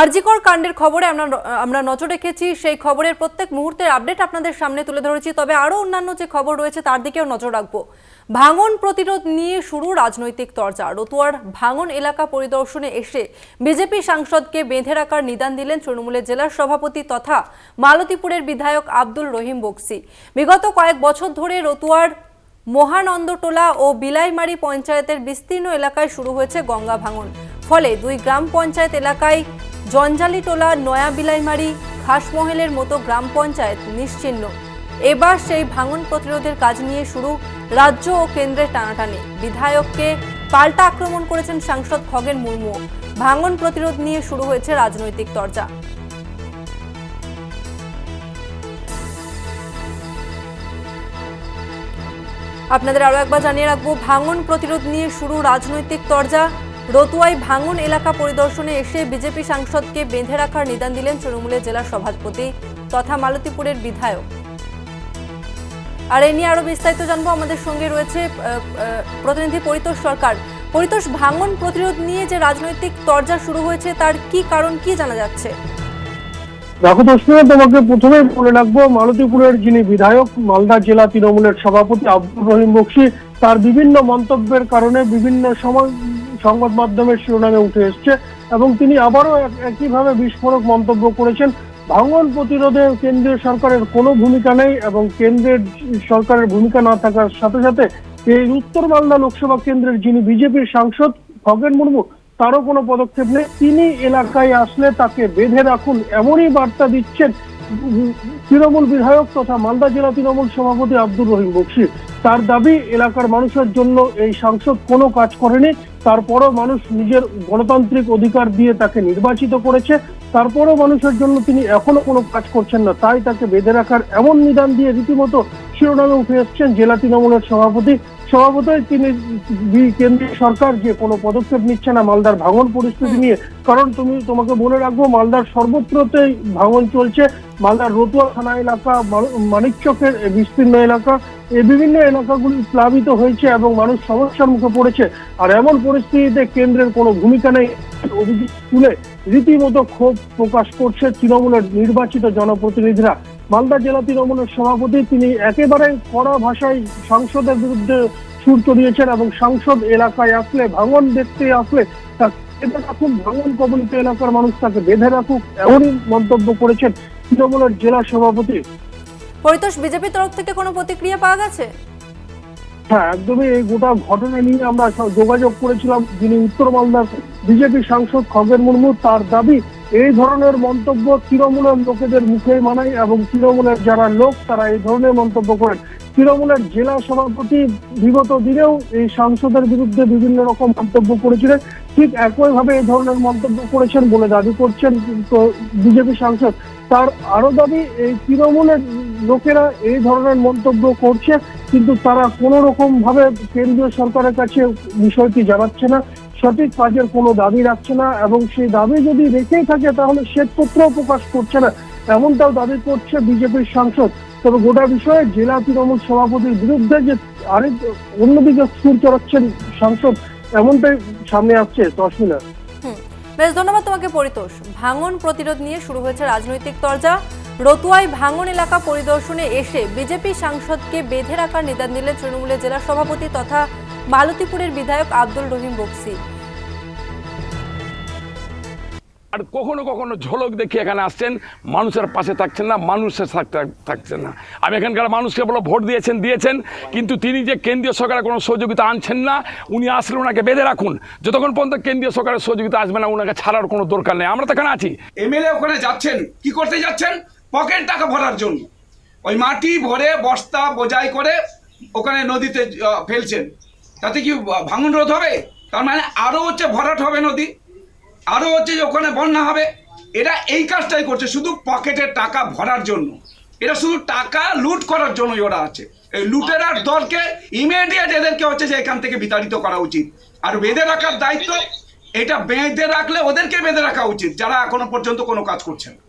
আরজিকর কাণ্ডের খবরে আমরা আমরা নজর রেখেছি। সেই খবরের প্রত্যেক মুহূর্তের আপডেট আপনাদের সামনে তুলে ধরেছি। তবে আরও অন্যান্য যে খবর রয়েছে, তার দিকেও নজর রাখব। ভাঙন প্রতিরোধ নিয়ে শুরু রাজনৈতিক চর্চা রতুয়ার ভাঙন এলাকা পরিদর্শনে এসে বিজেপি সাংসদকে বেঁধে রাখার নিদান দিলেন তৃণমূলের জেলার সভাপতি তথা মালতীপুরের বিধায়ক আব্দুল রহিম বক্সি। বিগত কয়েক বছর ধরে রতুয়ার মহানন্দটোলা ও বিলাইমারি পঞ্চায়েতের বিস্তীর্ণ এলাকায় শুরু হয়েছে গঙ্গা ভাঙন। ফলে দুই গ্রাম পঞ্চায়েত এলাকায় জঞ্জালিটোলা নয়া বিলাইমারি খাসমহেলের মতো গ্রাম পঞ্চায়েত নিশ্চিহ্ন এবার সেই ভাঙন প্রতিরোধের কাজ নিয়ে শুরু রাজ্য ও কেন্দ্রের টানাটানি। বিধায়ককে পাল্টা আক্রমণ করেছেন সাংসদ খগেন মুর্মু। ভাঙন প্রতিরোধ নিয়ে শুরু হয়েছে রাজনৈতিক চর্চা আপনাদের আরও একবার জানিয়ে রাখব, ভাঙন প্রতিরোধ নিয়ে শুরু রাজনৈতিক তরজা। রতুয়ায় ভাঙন এলাকা পরিদর্শনে এসে বিজেপি সাংসদকে বেঁধে রাখার নিদান দিলেন তৃণমূলের জেলা সভাপতি তথা মালতীপুরের বিধায়ক। আর এ নিয়ে আরও বিস্তারিত জানব। আমাদের সঙ্গে রয়েছে প্রতিনিধি পরিতোষ সরকার। পরিতোষ, ভাঙন প্রতিরোধ নিয়ে যে রাজনৈতিক তরজা শুরু হয়েছে, তার কি কারণ, কি জানা যাচ্ছে? দেখো দর্শনা তোমাকে প্রথমেই বলে রাখব, মালতীপুরের যিনি বিধায়ক, মালদা জেলা তৃণমূলের সভাপতি আব্দুর রহিম বক্সি, তার বিভিন্ন মন্তব্যের কারণে বিভিন্ন সময় সংবাদ মাধ্যমের শিরোনামে উঠে এসছে এবং তিনি আবারও এক- একইভাবে বিস্ফোরক মন্তব্য করেছেন। ভাঙন প্রতিরোধে কেন্দ্রীয় সরকারের কোনো ভূমিকা নেই এবং কেন্দ্রের সরকারের ভূমিকা না থাকার সাথে সাথে এই উত্তর মালদা লোকসভা কেন্দ্রের যিনি বিজেপির সাংসদ খগেন মুর্মু, তারও কোনো পদক্ষেপ নেই। তিনি এলাকায় আসলে তাকে বেঁধে রাখুন, এমনই বার্তা দিচ্ছেন তৃণমূল বিধায়ক তথা মালদা জেলা তৃণমূল সভাপতি আব্দুর রহিম বক্সি, তার দাবি এলাকার মানুষের জন্য এই সাংসদ কোনো কাজ করেনি, তারপরও মানুষ নিজের গণতান্ত্রিক অধিকার দিয়ে তাকে নির্বাচিত করেছে, তারপরও মানুষের জন্য তিনি এখনও কোনো কাজ করছেন না, তাই তাকে বেঁধে রাখার এমন নিদান দিয়ে রীতিমতো শিরোনামে উঠে এসছেন জেলা তৃণমূলের সভাপতি। স্বভাবতই তিনি কেন্দ্রীয় সরকার যে কোনো পদক্ষেপ নিচ্ছে না। মালদার ভাঙন পরিস্থিতি নিয়ে। কারণ তুমি তোমাকে বলে রাখব মালদার সর্বত্রতেই ভাঙন চলছে। মালদার রতুয়া থানা এলাকা মানিকচকের বিস্তীর্ণ এলাকা। এই বিভিন্ন এলাকাগুলি প্লাবিত হয়েছে এবং মানুষ সমস্যার মুখে পড়েছে। আর এমন পরিস্থিতিতে কেন্দ্রের কোনো ভূমিকা নেই। অভিযোগ তুলে রীতিমতো ক্ষোভ প্রকাশ করছে তৃণমূলের নির্বাচিত জনপ্রতিনিধিরা। মালদা জেলা তৃণমূলের সভাপতি তিনি একেবারে কড়া ভাষায় সাংসদের বিরুদ্ধে সুর চড়িয়েছেন এবং সাংসদ এলাকায় আসলে ভাঙন দেখতে আসলে বেঁধে রাখুন ভাঙন কবলিত এলাকার মানুষ তাকে বেঁধে রাখুক এমনই মন্তব্য করেছেন তৃণমূলের জেলা সভাপতি। পরিতোষ বিজেপির তরফ থেকে কোনো প্রতিক্রিয়া পাওয়া গেছে? হ্যাঁ একদমই এই গোটা ঘটনা নিয়ে আমরা যোগাযোগ করেছিলাম যিনি উত্তর মালদার বিজেপি সাংসদ খগেন মুর্মু তার দাবি এই ধরনের মন্তব্য তৃণমূলের লোকেদের মুখে মানায় এবং তৃণমূলের যারা লোক, তারা এই ধরনের মন্তব্য করেন। তৃণমূলের জেলা সভাপতি বিগত দিনেও এই সাংসদের বিরুদ্ধে বিভিন্ন রকম মন্তব্য করেছিলেন। ঠিক একইভাবে এই ধরনের মন্তব্য করেছেন বলে দাবি করছেন বিজেপি সাংসদ। তার আরও দাবি, এই তৃণমূলের লোকেরা এই ধরনের মন্তব্য করছে, কিন্তু তারা কোনো রকম ভাবে কেন্দ্রীয় সরকারের কাছে বিষয়টি জানাচ্ছে না। সঠিক কাজের কোনো দাবি রাখছে না এবং সেই দাবি যদি রেখেই থাকে তাহলে শ্বেতপত্রও প্রকাশ করছে না। এমনটাও দাবি করছে বিজেপির সাংসদ। তবে গোটা বিষয়ে জেলা তৃণমূল সভাপতির বিরুদ্ধে যে আরেক অন্যদিকে সুর চড়াচ্ছেন সাংসদ, এমনটাই সামনে আসছে তসমিনা বেশ, ধন্যবাদ তোমাকে, পরিতোষ। ভাঙন প্রতিরোধ নিয়ে শুরু হয়েছে রাজনৈতিক তরজা। রতুয়ায় ভাঙন এলাকা পরিদর্শনে এসে বিজেপি সাংসদকে বেঁধে রাখার নিদান দিলেন তৃণমূলের জেলা সভাপতি তথা মালতীপুরের বিধায়ক আব্দুল রহিম বক্সি। আর কখনো কখনো ঝলক দেখে এখানে আসছেন মানুষের পাশে থাকছেন না মানুষের সাথে থাকছেন না। আমি এখানকার মানুষকে বলো ভোট দিয়েছেন দিয়েছেন কিন্তু তিনি যে কেন্দ্রীয় সরকারের কোনো সহযোগিতা আনছেন না উনি আসলে ওনাকে বেঁধে রাখুন। যতক্ষণ পর্যন্ত কেন্দ্রীয় সরকারের সহযোগিতা আসবে না ওনাকে ছাড়ার কোনো দরকার নেই। আমরা তো এখানে আছি। এমএলএ ওখানে যাচ্ছেন কি করতে যাচ্ছেন? পকেট টাকা ভরার জন্য। ওই মাটি ভরে বস্তা বোঝাই করে ওখানে নদীতে ফেলছেন। তাতে কি ভাঙন রোধ হবে? তার মানে আরও হচ্ছে ভরাট হবে নদী আরও হচ্ছে যে ওখানে বন্যা হবে। এরা এই কাজটাই করছে, শুধু পকেটের টাকা ভরার জন্য। এরা শুধু টাকা লুট করার জন্যই ওরা আছে। এই লুটেরার দলকে ইমিডিয়েট এদেরকে হচ্ছে যে এখান থেকে বিতাড়িত করা উচিত। আর বেঁধে রাখার দায়িত্ব, এটা বেঁধে রাখলে ওদেরকে বেঁধে রাখা উচিত, যারা এখনও পর্যন্ত কোনো কাজ করছে না।